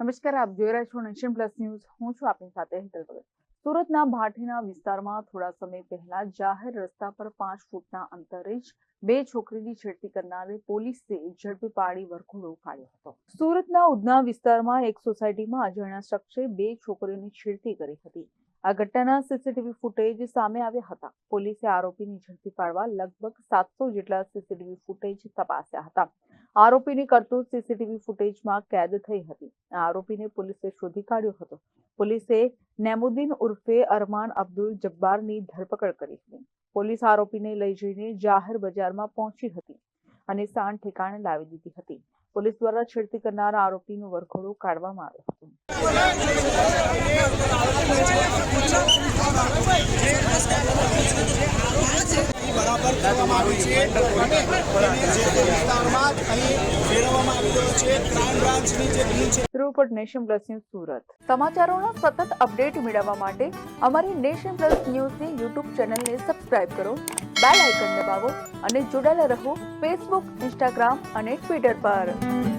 નમસ્કાર, આપ જોઈ રહ્યા છો નેશન પ્લસ ન્યૂઝ. હું છું આપની સાથે હેતલ ભગત. સુરતના ભાટીના વિસ્તારમાં થોડા સમય પહેલા જાહેર રસ્તા પર પાંચ ફૂટના અંતરે જ બે છોકરીની છેડતી કરનારે પોલીસે ઝડપી પાડી વરઘોડો કાઢ્યો હતો. સુરતના ઉધના વિસ્તારમાં એક સોસાયટીમાં અજાણ્યા શખ્સે બે છોકરીઓની છેડતી કરી હતી. આ ઘટનાના સીસીટીવી ફૂટેજ સામે આવ્યા હતા. પોલીસે આરોપીની ઝડપી પાડવા લગભગ સાતસો જેટલા સીસીટીવી ફૂટેજ તપાસ્યા હતા. આરોપીની કરતૂત સીસીટીવી ફૂટેજમાં કેદ થઈ હતી. આરોપીને પોલીસે શોધી કાઢ્યો હતો. પોલીસે નેમુદ્દીન ઉર્ફે અરમાન અબ્દુલ જબ્બારની ધરપકડ કરી હતી. પોલીસ આરોપીને લઈ જઈને જાહેર બજારમાં પહોંચી હતી અને સાણ ઠેકાણે લાવી દીધી હતી. પોલીસ દ્વારા છેડતી કરનાર આરોપીનું વરઘોડું કાઢવામાં આવ્યું હતું. કરવામાં આવી છે. અને વિસ્તારમાં અહીં ફેરવવામાં આવી રહ્યો છે. ક્રાઇમ બ્રાન્ચની જે ટીમ છે. Report nation plus news Surat. સમાચારોના સતત અપડેટ મેળવવા માટે અમારી નેશન પ્લસ ન્યૂઝની યુટ્યુબ ચેનલને સબસ્ક્રાઇબ કરો, બેલ આઇકન દબાવો અને જોડાયેલા રહો ફેસબુક, ઇન્સ્ટાગ્રામ અને ટ્વિટર પર.